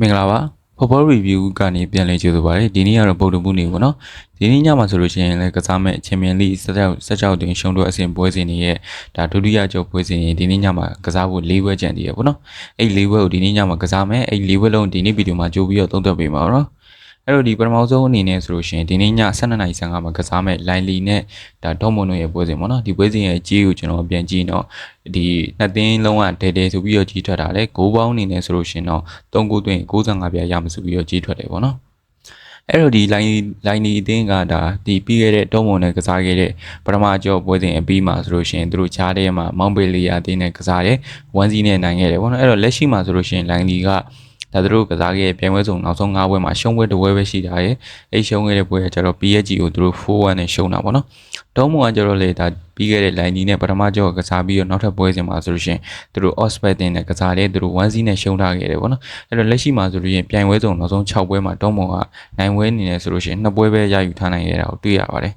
မင်္ဂလာပါ Football Review ကနေပြန်လည်ကြိုဆိုပါရစေဒီနေ့ကတော့ဗုဒ္ဓဘူးနေ့ပေါ့နော်ဒီနေ့ညမှာဆိုလို့ရှိရင်လည်းကစားမဲ့ချန်ပီယံလိဆက်ကြောက်ဆက်ကြောက်တွင်ရှုံးတော့အဆင့်ပွဲစဉ်တွေရဲ့ဒါဒုတိယကျော်ပွဲစဉ်တွေဒီနေ့ညမှာကစားဖို့၄ပွဲကြံသေးရပေါ့နော်အဲ့၄ပွဲကိုဒီနေ့ညမှာကစားမယ်အဲ့၄ပွဲလုံးဒီနေ့ဗီဒီယိုမှာကြိုးပြီးတော့သုံးသပ်ပေးပါတော့ အဲ့တော့ဒီပထမဆုံးအနေနဲ့ဆိုလို့ရှိရင်ဒီနေ့ည12:55မှာကစားမဲ့လိုင်လီနဲ့ဒါဒေါမွန်တို့ရဲ့ပွဲစဉ်ပေါ့နော်ဒီပွဲစဉ်ရဲ့ကြီးကိုကျွန်တော်ပြန်ကြည့်တော့ဒီနှစ်သင်းလုံးကဒဲဒဲဆိုပြီးတော့ကြီးထွက်တာလေဂိုးပေါင်းအနေနဲ့ဆိုလို့ရှိရင်တော့3ဂိုးသွင်း65ပြားရမှာဆိုပြီးတော့ကြီးထွက်တယ်ပေါ့နော်အဲ့တော့ဒီ line line ဒီအသင်းကဒါဒီပြီးခဲ့တဲ့တုံးမုံနဲ့ကစားခဲ့တဲ့ပထမကျော်ပွဲစဉ်အပြီးမှာဆိုလို့ရှိရင်သူတို့ချားတဲ့မှာမောင်ဘေလီယာအသင်းနဲ့ကစားတယ်1 0နဲ့နိုင်ခဲ့တယ်ပေါ့နော်အဲ့တော့လက်ရှိမှာဆိုလို့ရှိရင် line ဒီက ဒါသူတို့ကစားခဲ့တဲ့ပြိုင်ပွဲစုံနောက်ဆုံး၅ပွဲမှာရှုံးပွဲတစ်ပွဲပဲရှိတာရဲ့အဲ့ရှုံးခဲ့တဲ့ပွဲကကျတော့ PSG ကိုသူတို့4-1နဲ့ရှုံးတာပေါ့နော်တုံးမုံကကျတော့လေဒါပြီးခဲ့တဲ့ line ဒီနဲ့ပထမကျော်ကစားပြီးတော့နောက်ထပ်ပွဲစဉ်မှာဆိုလို့ရှိရင်သူတို့ Oxford တင်နဲ့ကစားတယ်သူတို့1-0နဲ့ရှုံးထားခဲ့တယ်ပေါ့နော်အဲ့တော့လက်ရှိမှာဆိုလို့ရှိရင်ပြိုင်ပွဲစုံနောက်ဆုံး6ပွဲမှာတုံးမုံကနိုင်ပွဲအနေနဲ့ဆိုလို့ရှိရင်နှစ်ပွဲပဲရယူထားနိုင်ခဲ့တာကိုတွေ့ရပါတယ်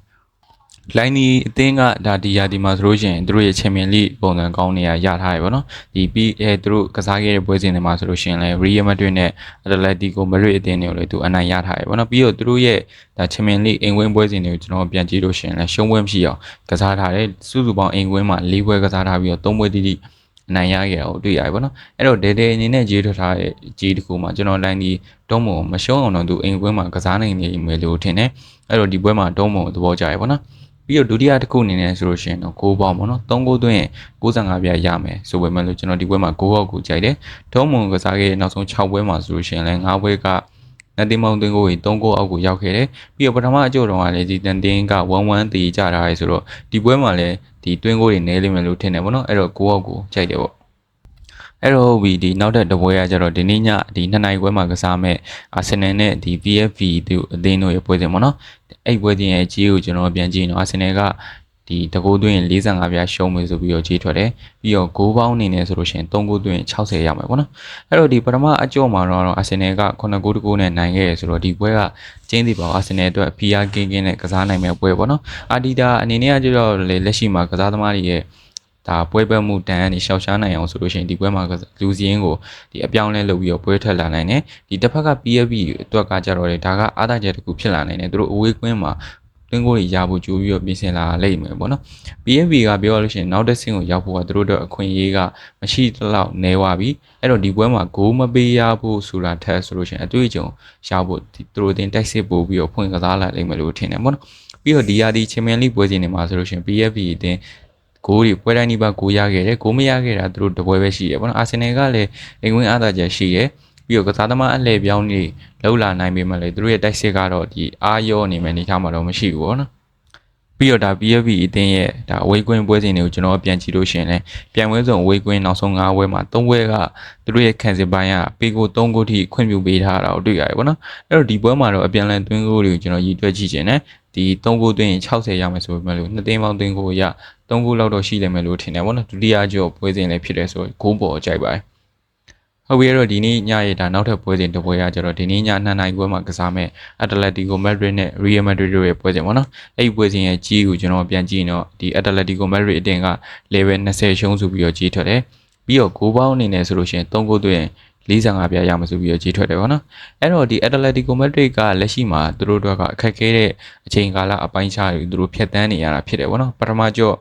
လိုင်းနီအသင်းကဒါဒီယာဒီမှာဆိုလို့ရှိရင်သူတို့ရဲ့ချန်ပီယံလိပုံစံကောင်းနေရရထားရပါတော့ဒီပြီးအဲသူတို့ကစားခဲ့တဲ့ပွဲစဉ်တွေမှာဆိုလို့ရှိရင်လည်း Real Madrid နဲ့ Atletico Madrid အသင်းတွေကိုလည်းသူအနိုင်ရထားရပါတော့ပြီးတော့သူတို့ရဲ့ဒါချန်ပီယံလိအိမ်ဝင်းပွဲစဉ်တွေကိုကျွန်တော်ပြန်ကြည့်လို့ရှိရင်လည်းရှုံးပွဲမရှိအောင်ကစားထားတယ်စုစုပေါင်းအိမ်ဝင်းမှာ၄ပွဲကစားထားပြီးတော့၃ပွဲတိတိအနိုင်ရခဲ့အောင်တွေ့ရတယ်ပေါ့နော်အဲ့တော့ဒေဒေအနေနဲ့ကြေးထွက်ထားတဲ့ကြေးတစ်ခုမှာကျွန်တော်လိုင်းဒီတုံးမုံမရှုံးအောင်တော့သူအိမ်ပွဲမှာကစားနိုင်နေမယ်လို့ထင်တယ်အဲ့တော့ဒီပွဲမှာတုံးမုံသဘောကျရပေါ့နော် ပြီးတော့ဒုတိယတစ်ခုအနေနဲ့ဆိုလို့ရှိရင်တော့6ပေါင်ပေါ့နော်3ဂိုးသွင်း65ပြရမယ်ဆိုပေမဲ့လို့ကျွန်တော်ဒီပွဲမှာ6ရောက်ကိုကြိုက်တယ်တုံးမုံကစားခဲ့တဲ့နောက်ဆုံး6ပွဲမှာဆိုလို့ရှိရင်လည်း9ပွဲကနတင်မောင်တင်ကိုကြီး3ဂိုးအောက်ကိုရောက်ခဲ့တယ်ပြီးတော့ပထမအကျိုးတော့ကလည်းဒီတန်တင်းက1-1တည်ကြတာရဲဆိုတော့ဒီပွဲမှာလည်းဒီတွင်းဂိုးတွေနဲလိမ့်မယ်လို့ထင်တယ်ပေါ့နော်အဲ့တော့6အောက်ကိုကြိုက်တယ်ပေါ့ အဲ့တော့ဟုတ်ပြီဒီနောက်တဲ့တပွဲကကျတော့ဒီနေ့ညဒီနှစ်နိုင်ပွဲမှာကစားမဲ့အာဆင်နယ်နဲ့ဒီ VFV တို့အသင်းတို့ရဲ့ပွဲစဉ်ပေါ့နော်အဲ့ပွဲစဉ်ရဲ့ကြီးကိုကျွန်တော်ပြန်ကြည့်နော်အာဆင်နယ်ကဒီတကိုးသွင်း45ပြားရှုံးမယ်ဆိုပြီးတော့ကြီးထွက်တယ်ပြီးတော့ဂိုးပေါင်းအနေနဲ့ဆိုလို့ရှိရင်3ဂိုးသွင်း60ရမယ်ပေါ့နော်အဲ့တော့ဒီပထမအကျော်မှာတော့အာဆင်နယ်က9ဂိုးတကိုးနဲ့နိုင်ခဲ့ရဆိုတော့ဒီပွဲကကျင်းစီပါအာဆင်နယ်အတွက် PR ကင်းကင်းနဲ့ကစားနိုင်မဲ့ပွဲပေါ့နော်အာဒီတာအနေနဲ့ကကျတော့လေလက်ရှိမှာကစားသမားတွေရဲ့ ဒါပွဲပွဲမှုတန်ကနေရှောက်ရှားနိုင်အောင်ဆိုလို့ရှိရင်ဒီပွဲမှာလူစည်းရင်းကိုဒီအပြောင်းလဲလုပ်ပြီးတော့ပွဲထွက်လာနိုင်တယ်ဒီတစ်ဖက်က PFP အတွက်ကကြတော့လေဒါကအားသာချက်တစ်ခုဖြစ်လာနိုင်တယ်သူတို့အဝေးကွင်းမှာတွင်းကိုတွေရဖို့ကြိုးပြီးတော့ပြင်ဆင်လာလိမ့်မယ်ပေါ့နော် PFP ကပြောရလို့ရှိရင်နောက်တစ်ဆင့်ကိုရောက်ဖို့ကသူတို့တို့အခွင့်အရေးကမရှိတော့နေဝပြီအဲ့တော့ဒီပွဲမှာဂိုးမပေးရဖို့ဆိုတာထက်ဆိုလို့ရှိရင်အတွေ့အကြုံရဖို့သူတို့တင်တိုက်စစ်ပို့ပြီးတော့ဖွင့်ကစားလာလိမ့်မယ်လို့ထင်တယ်ပေါ့နော်ပြီးတော့ဒီရာဒီချန်ပီယံလိပွဲစဉ်တွေမှာဆိုလို့ရှိရင် PFP အတင်း ဂိုးတွေပွဲတိုင်းဒီပါဂိုးရခဲ့တယ်ဂိုးမရခဲ့တာသူတို့တပွဲပဲရှိတယ်ပေါ့နော်အာဆင်နယ်ကလည်းအိမ်ဝင်အားသာချက်ရှိတယ်ပြီးတော့ကစားသမားအလှည့်ပြောင်းနေလောက်လာနိုင်ပေမဲ့လည်းသူတို့ရဲ့တိုက်စစ်ကတော့ဒီအာရောနေမယ်နေထားမှာတော့မရှိဘူးပေါ့နော်ပြီးတော့ဒါ PFP အတင်းရဲ့ဒါအဝေးကွင်းပွဲစဉ်တွေကိုကျွန်တော်ပြန်ကြည့်လို့ရှိရင်လည်းပြန်ပွဲစုံအဝေးကွင်းနောက်ဆုံး၅ပွဲမှာ၃ပွဲကသူတို့ရဲ့ခံစစ်ပိုင်းကပေကို၃ဂိုးထိခွင့်ပြုပေးထားတာကိုတွေ့ရတယ်ပေါ့နော်အဲ့တော့ဒီပွဲမှာတော့အပြန်လန်သွင်းဂိုးတွေကိုကျွန်တော်ရည်တွက်ကြည့်ခြင်းနဲ့ ဒီ၃ဂိုးသွင်းရင်60ရမယ်ဆိုပေမဲ့လို့နှစ်သိန်းပေါင်းသွင်းဂိုးရ3ဂိုးလောက်တော့ရှိလိမ့်မယ်လို့ထင်တယ်ပေါ့နော်ဒုတိယကျော်ပွဲစဉ်လည်းဖြစ်တယ်ဆိုဂိုးပေါ်ကြိုက်ပါတယ်ဟုတ်ပြီအဲ့တော့ဒီနေ့ညရဲ့ဒါနောက်ထပ်ပွဲစဉ်တစ်ပွဲရကြတော့ဒီနေ့ည2နိုင်ပွဲမှာကစားမဲ့ Atletico Madrid နဲ့ Real Madrid တို့ရဲ့ပွဲစဉ်ပေါ့နော်အဲ့ဒီပွဲစဉ်ရဲ့ကြီးကိုကျွန်တော်ပြန်ကြည့်ရင်တော့ဒီ Atletico Madrid အတင်က level 20ရှုံးဆိုပြီးတော့ကြီးထွက်တယ်ပြီးတော့ဂိုးပေါင်းအနေနဲ့ဆိုလို့ရှိရင်3ဂိုးသွင်း 45ပြားရမှာဆိုပြီးတော့ကြီးထွက်တယ်ပေါ့နော်အဲ့တော့ဒီ Atletico Madrid ကလက်ရှိမှာသူတို့တို့ကအခက်ခဲတဲ့အချိန်ကာလအပိုင်းခြားတွေသူတို့ဖြတ်တန်းနေရတာဖြစ်တယ်ပေါ့နော်ပထမကျော့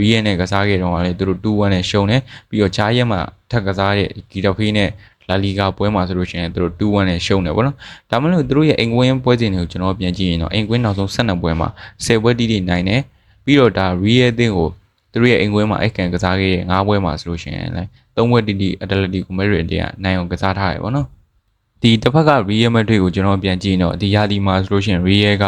ရီယယ်နဲ့ကစားခဲ့တော့ကလည်းသူတို့2-1နဲ့ရှုံးတယ်ပြီးတော့ဂျားရက်မှာထပ်ကစားတဲ့ဂီတာဖေးနဲ့လာလီဂါပွဲမှာဆိုလို့ရှိရင်သူတို့2-1နဲ့ရှုံးတယ်ပေါ့နော်ဒါမှမဟုတ်သူတို့ရဲ့အိမ်ကွင်းပွဲစဉ်တွေကိုကျွန်တော်ပြန်ကြည့်ရင်တော့အိမ်ကွင်းနောက်ဆုံး12ပွဲမှာ10ပွဲတိတိနိုင်တယ်ပြီးတော့ဒါရီယယ်အသင်းကို သူတို့ရဲ့အိမ်ကွင်းမှာအိတ်ကန်ကစားခဲ့တဲ့9ပွဲမှာဆိုလို့ရှိရင်လည်း3ပွဲတိတိအတလက်တီကိုမဲရီအတင်းကနိုင်အောင်ကစားထားရပေါ့နော်ဒီတစ်ဖက်က Real Madrid ကိုကျွန်တော်ပြန်ကြည့်တော့ဒီရာသီမှာဆိုလို့ရှိရင် Real က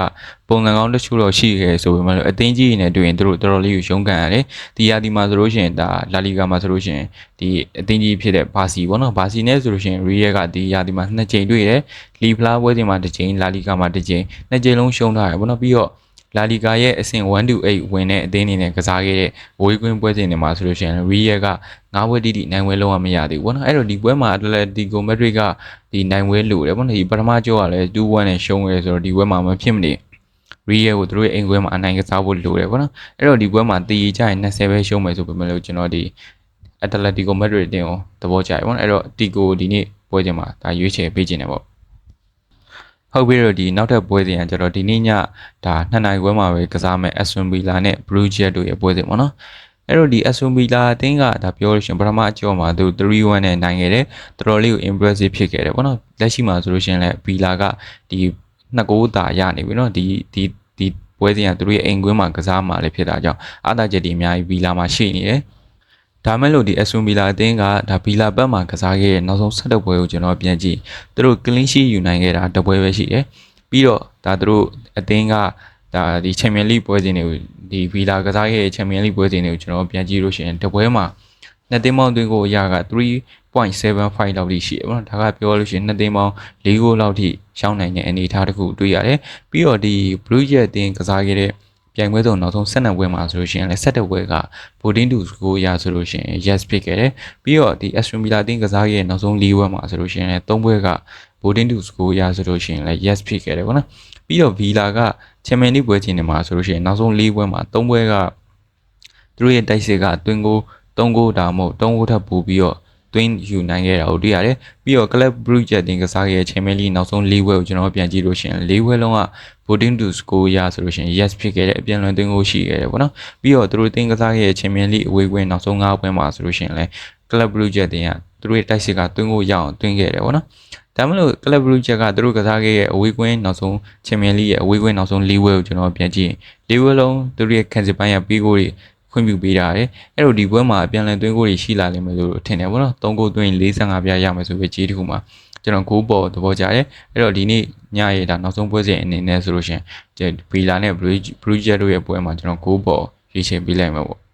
ပုံစံကောင်းတစ်ချို့တော့ရှိခဲ့ဆိုပေမဲ့အသင်းကြီးနဲ့တွေ့ရင်တို့တော်တော်လေးကိုရှုံးကန်ရတယ်ဒီရာသီမှာဆိုလို့ရှိရင်ဒါ La Liga မှာဆိုလို့ရှိရင်ဒီအသင်းကြီးဖြစ်တဲ့ဘာစီပေါ့နော်ဘာစီနဲ့ဆိုလို့ရှိရင် Real ကဒီရာသီမှာနှစ်ကြိမ်တွေ့တယ်လီဖလာပွဲစဉ်မှာတစ်ကြိမ် La Liga မှာတစ်ကြိမ်နှစ်ကြိမ်လုံးရှုံးထားတယ်ပေါ့နော်ပြီးတော့ လာလီဂါရဲ့အဆင့်1 to 8ဝင်တဲ့အသင်းအနေနဲ့ကစားခဲ့တဲ့ဝေးကွင်းပွဲစဉ်တွေမှာဆိုလို့ရှိရင်ရီယယ်က9ပွဲတိတိနိုင်ပွဲလုံးဝမရသေးဘူးပေါ့နော်အဲ့တော့ဒီပွဲမှာအတလက်တီကိုမက်ဒရစ်ကဒီနိုင်ပွဲလိုတယ်ပေါ့နော်ဒီပထမကြောကလည်း2-1နဲ့ရှုံးခဲ့ဆိုတော့ဒီပွဲမှာမဖြစ်မနေရီယယ်ကိုသူတို့ရဲ့အိမ်ကွဲမှာအနိုင်ကစားဖို့လိုတယ်ပေါ့နော်အဲ့တော့ဒီပွဲမှာတည်ကြရင်20ပဲရှုံးမယ်ဆိုပေမဲ့လို့ကျွန်တော်ဒီအတလက်တီကိုမက်ဒရစ်တင်ကိုသဘောကျတယ်ပေါ့နော်အဲ့တော့တီကိုဒီနေ့ပွဲစဉ်မှာဒါရွေးချယ်ပေးခြင်းတယ်ပေါ့ ဟုတ်ပြီတော့ဒီနောက်ထပ်ပွဲစဉ်ကကျတော့ဒီနေ့ညဒါနှစ်နိုင်ခွဲမှာပဲကစားမယ် Aston Villa နဲ့ Bruges တို့ရဲ့ပွဲစဉ်ပေါ့နော်အဲ့တော့ဒီ Aston Villa အသင်းကဒါပြောလို့ရှိရင်ပထမအကြောမှာသူ3-1နဲ့နိုင်ခဲ့တယ်တော်တော်လေးကို impressive ဖြစ်ခဲ့တယ်ပေါ့နော်လက်ရှိမှာဆိုလို့ရှိရင်လည်း Villa ကဒီနှစ်ဂိုးတာရနေပြီနော်ဒီဒီဒီပွဲစဉ်ကသူတို့ရဲ့အိမ်ကွင်းမှာကစားမှာလည်းဖြစ်တာကြောင့်အားသာချက်တွေအများကြီး Villa မှာရှိနေတယ် ဒါမဲ့လို့ဒီ Aston Villa အသင်းကဒါ Villa ဘက်မှာကစားခဲ့တဲ့နောက်ဆုံးဆက်တဲ့ပွဲကိုကျွန်တော်ပြန်ကြည့်သူတို့ clean sheet ယူနိုင်ခဲ့တာတစ်ပွဲပဲရှိတယ်ပြီးတော့ဒါသူတို့အသင်းကဒါဒီ Champion League ပွဲစဉ်တွေကိုဒီ Villa ကစားခဲ့တဲ့ Champion League ပွဲစဉ်တွေကိုကျွန်တော်ပြန်ကြည့်လို့ရှိရင်တစ်ပွဲမှာနှစ်သိန်းပေါင်းသွင်းကိုအရာက3.75လောက်ထိရှိတယ်ပေါ့နော်ဒါကပြောလို့ရှိရင်နှစ်သိန်းပေါင်း၄ဂိုးလောက်ထိရှောင်းနိုင်တဲ့အနေအထားတစ်ခုတွေ့ရတယ်ပြီးတော့ဒီ Blue Jet အသင်းကစားခဲ့တဲ့ ပြိုင်ပွဲဆုံးနောက်ဆုံး12ပွဲမှာဆိုလို့ရှိရင်လည်း17ပွဲက voting to score ရဆိုလို့ရှိရင် yes ဖြစ်ခဲ့တယ်ပြီးတော့ဒီ Aston Villa အသင်းကစားခဲ့တဲ့နောက်ဆုံး၄ပွဲမှာဆိုလို့ရှိရင်လည်း3ပွဲက voting to score ရဆိုလို့ရှိရင်လည်း yes ဖြစ်ခဲ့တယ်ပေါ့နော်ပြီးတော့ Villa က Champions League ပွဲချင်းတွေမှာဆိုလို့ရှိရင်နောက်ဆုံး၄ပွဲမှာ3ပွဲကသူတို့ရဲ့တိုက်စစ်ကတွင်ကို3ဂိုးဒါမှမဟုတ်3ဂိုးထပ်ပို့ပြီးတော့ တွင်းယူနိုင်ခဲ့တာကိုတွေ့ရတယ်ပြီးတော့ Club Brugge တင်ကစားခဲ့တဲ့ Champions League နောက်ဆုံး၄ပွဲကိုကျွန်တော်ပြန်ကြည့်လို့ရှိရင်၄ပွဲလုံးက voting to score ရဆိုလို့ရှိရင် yes ဖြစ်ခဲ့တဲ့အပြန်လွန်သွင်းကိုရှိခဲ့တယ်ပေါ့နော်ပြီးတော့သူတို့တင်ကစားခဲ့တဲ့ Champions League အဝေးကွင်းနောက်ဆုံး၅ပွဲမှာဆိုလို့ရှိရင်လည်း Club Brugge တင်ကသူတို့ရဲ့တိုက်စစ်ကသွင်းကိုရအောင်သွင်းခဲ့တယ်ပေါ့နော်ဒါမှမဟုတ် Club Brugge ကသူတို့ကစားခဲ့ရဲ့အဝေးကွင်းနောက်ဆုံး Champions League ရဲ့အဝေးကွင်းနောက်ဆုံး၄ပွဲကိုကျွန်တော်ပြန်ကြည့်ရင်၄ပွဲလုံးသူတို့ရဲ့ခံစစ်ပိုင်းရပြီးကိုတွေ ခွင့်ပြုပေးတာတယ်အဲ့တော့ဒီပွဲမှာအပြန်လည်သွင်းကိုတွေရှိလာလိမ့်မယ်လို့ထင်တယ်ပေါ့နော်၃ဂိုးသွင်း45ပြရမယ်ဆိုပြီးကြီးတစ်ခုမှာကျွန်တော်ဂိုးပေါ်သဘောကျတယ်အဲ့တော့ဒီနေ့ညရဲ့ဒါနောက်ဆုံးပွဲစဉ်အနေနဲ့ဆိုလို့ရှိရင်ဘီလာနဲ့ဘရူဂျက်တို့ရဲ့ပွဲမှာကျွန်တော်ဂိုးပေါ်ရွေးချယ်ပေးလိုက်မှာပေါ့